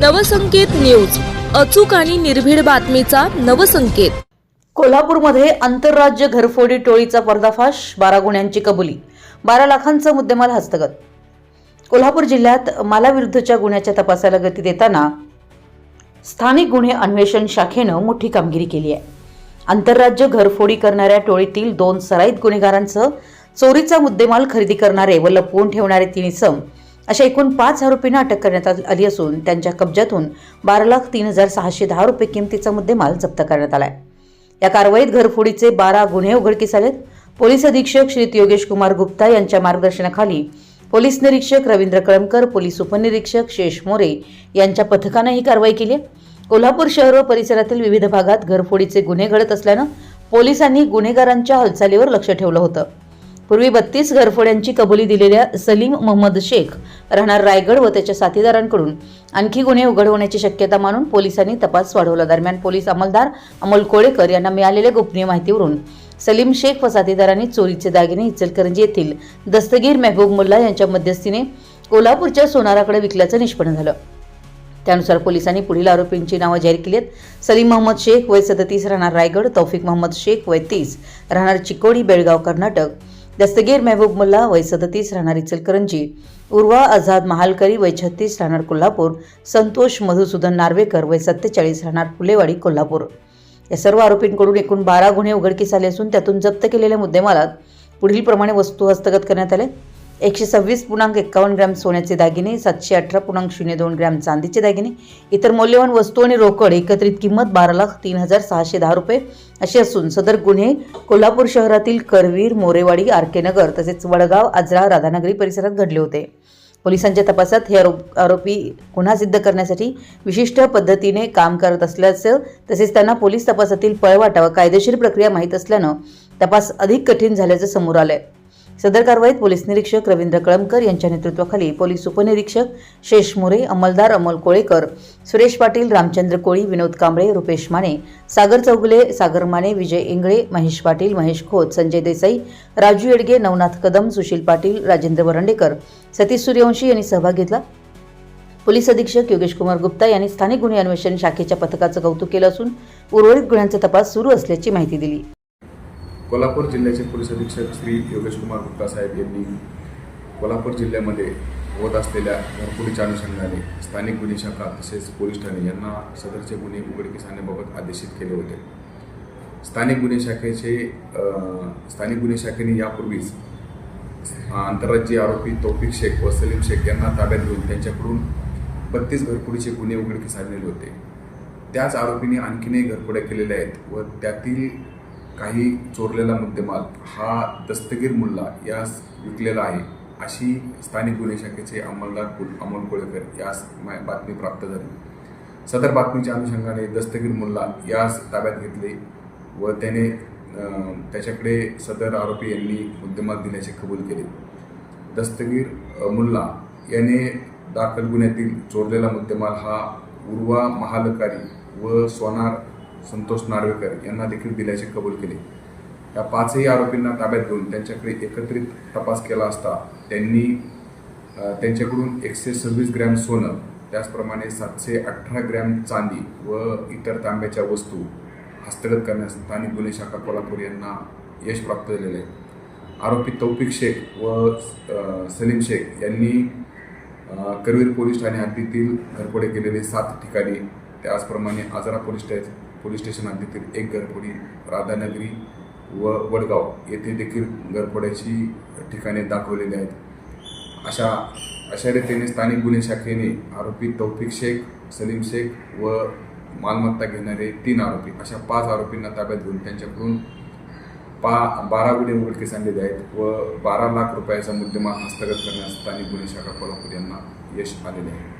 Navsanket news अचूक आणि निर्भीड बातमीचा नवसंकेत. कोल्हापूरमध्ये आंतरराज्य घरफोडी टोळीचा पर्दाफाश बारा गुन्ह्यांची कबुली बारा लाखांचा मुद्देमाल हस्तगत. कोल्हापूर जिल्ह्यात मालाविरुद्धच्या गुन्ह्याच्या तपासाला गती देताना स्थानिक गुन्हे अन्वेषण शाखेनं मोठी कामगिरी केली आहे. आंतरराज्य घरफोडी करणाऱ्या टोळीतील दोन सराईत गुन्हेगारांचं चोरीचा मुद्देमाल खरेदी करणारे व लपवून ठेवणारे तीन इसम अशा एकूण पाच आरोपींना अटक करण्यात आली असून त्यांच्या कब्जातून बारा लाख तीन हजार सहाशे दहा रुपये किमतीचा मुद्देमाल जप्त करण्यात आलाय. या कारवाईत घरफोडीचे बारा गुन्हे उघडकीस आलेत. पोलीस अधीक्षक श्री योगेश कुमार गुप्ता यांच्या मार्गदर्शनाखाली पोलीस निरीक्षक रवींद्र कळमकर पोलीस उपनिरीक्षक शेष मोरे यांच्या पथकानं ही कारवाई केली कोल्हापूर शहर व परिसरातील विविध भागात घरफोडीचे गुन्हे घडत असल्यानं पोलिसांनी गुन्हेगारांच्या हालचालीवर लक्ष ठेवलं होतं. पूर्वी बत्तीस घरफोड्यांची कबुली दिलेल्या सलीम मोहम्मद शेख राहणार रायगड व त्याच्या साथीदारांकडून. आणखी गुन्हे उघड होण्याची शक्यता मानून पोलिसांनी तपास वाढवला. दरम्यान पोलीस अंमलदार अमोल कोळेकर यांना मिळालेल्या गोपनीय माहितीवरून सलीम शेख व साथीदारांनी चोरीचे दागिने इचलकरंजी येथील दस्तगीर मेहबूब मुल्ला यांच्या मध्यस्थीने कोल्हापूरच्या सोनाराकडे विकल्याचं निष्पन्न झालं. त्यानुसार पोलिसांनी पुढील आरोपींची नावं जाहीर केली आहेत सलीम मोहम्मद शेख वय सदतीस राहणार रायगड तौफिक मोहम्मद शेख वय तीस राहणार चिकोडी बेळगाव कर्नाटक. दस्तगीर मेहबूब मुल्ला वय सदतीस राहणार इचलकरंजी उर्वा आझाद महालकरी वय छत्तीस राहणार कोल्हापूर संतोष मधुसूदन नार्वेकर वय सत्तेचाळीस राहणार फुलेवाडी कोल्हापूर. या सर्व आरोपींकडून एकूण बारा गुन्हे उघडकीस आले असून त्यातून जप्त केलेल्या मुद्देमालात पुढील प्रमाणे वस्तू हस्तगत करण्यात आले. एकशे सव्वीस पूर्णांक एक्कावन्न ग्रॅम सोन्याचे दागिने सातशे अठरा पूर्णांक शून्य दोन ग्रॅम चांदीचे दागिने इतर मौल्यवान वस्तू आणि रोकड एकत्रित किंमत बारा लाख तीन हजार सहाशे दहा रुपये. अशी असून सदर गुन्हे कोल्हापूर शहरातील करवीर मोरेवाडी आरके नगर तसेच वडगाव आजरा राधानगरी परिसरात घडले होते. पोलिसांच्या तपासात हे आरोप आरोपी गुन्हा सिद्ध करण्यासाठी विशिष्ट पद्धतीने काम करत असल्याचं तसेच त्यांना पोलीस तपासातील पळवाटा व कायदेशीर प्रक्रिया माहीत असल्यानं तपास अधिक कठीण झाल्याचं समोर आलं आहे सदर कारवाईत पोलीस निरीक्षक रवींद्र कळमकर यांच्या नेतृत्वाखाली पोलीस उपनिरीक्षक शेष मोरे अंमलदार अमोल कोळेकर सुरेश पाटील रामचंद्र कोळी विनोद कांबळे रुपेश माने सागर चौगुले सागर माने विजय इंगळे महेश पाटील महेश खोत संजय देसाई राजू येडगे नवनाथ कदम सुशील पाटील राजेंद्र वरंडेकर सतीश सूर्यवंशी यांनी सहभाग घेतला. पोलीस अधीक्षक योगेश कुमार गुप्ता यांनी स्थानिक गुन्हे अन्वेषण शाखेच्या पथकाचं कौतुक केलं असून उर्वरित गुन्ह्यांचा तपास सुरू असल्याची माहिती दिली. कोल्हापूर जिल्ह्याचे पोलीस अधीक्षक श्री योगेश कुमार गुप्ता साहेब यांनी कोल्हापूर जिल्ह्यामध्ये होत असलेल्या घरफोडीच्या अनुषंगाने स्थानिक गुन्हे शाखा तसेच पोलीस ठाणे यांना सदरचे गुन्हे उघडकीस आणण्याबाबत आदेशित केले होते. स्थानिक गुन्हे शाखेचे स्थानिक गुन्हे शाखेने यापूर्वीच आंतरराज्यीय आरोपी तौफिक शेख व सलीम शेख यांना ताब्यात घेऊन त्यांच्याकडून बत्तीस घरफोडीचे गुन्हे उघडकीस आणलेले होते. त्याच आरोपीने आणखीनही घरफोड्या केलेल्या आहेत व त्यातील काही चोरलेला मुद्देमाल हा दस्तगीर मुल्ला यास विकलेला आहे अशी स्थानिक गुन्हे शाखेचे अंमलदार कुल- अमोल कोळेकर यास मा- बातमी प्राप्त झाली. सदर बातमीच्या अनुषंगाने दस्तगीर मुल्ला यास ताब्यात घेतले व त्याने त्याच्याकडे सदर आरोपी यांनी मुद्देमाल दिल्याचे कबूल केले. दस्तगीर मुल्ला याने दाखल गुन्ह्यातील चोरलेला मुद्देमाल हा उर्वा महालकारी व सोनार संतोष नार्वेकर यांना देखील दिल्याचे कबूल केले. या पाचही आरोपींना ताब्यात घेऊन त्यांच्याकडे एकत्रित तपास केला असता त्यांनी त्यांच्याकडून एकशे सव्वीस ग्रॅम सोनं त्याचप्रमाणे सातशे अठरा ग्रॅम चांदी व इतर तांब्याच्या वस्तू हस्तगत करण्यास स्थानिक गुन्हे शाखा कोल्हापूर यांना यश प्राप्त झालेले आहे. आरोपी तौफिक शेख व सलीम शेख यांनी करवीर पोलीस ठाणे हद्दीतील घरफोडे केलेले सात ठिकाणी त्याचप्रमाणे आजरा पोलीस स्टे पोलीस स्टेशन हद्दीतील एक गरपोडी राधानगरी व वडगाव येथे देखील गरपोड्याची ठिकाणे दाखवलेली आहेत. अशा अशा रीतीने स्थानिक गुन्हे शाखेने आरोपी तौफिक शेख सलीम शेख व मालमत्ता घेणारे तीन आरोपी अशा पाच आरोपींना ताब्यात घेऊन त्यांच्याकडून पा बारा गुन्हे उघडकीस आणलेले आहेत व बारा लाख रुपयाचा मुद्देमाल हस्तगत करण्यास स्थानिक गुन्हे शाखा कोल्हापूर यांना यश आलेले आहे.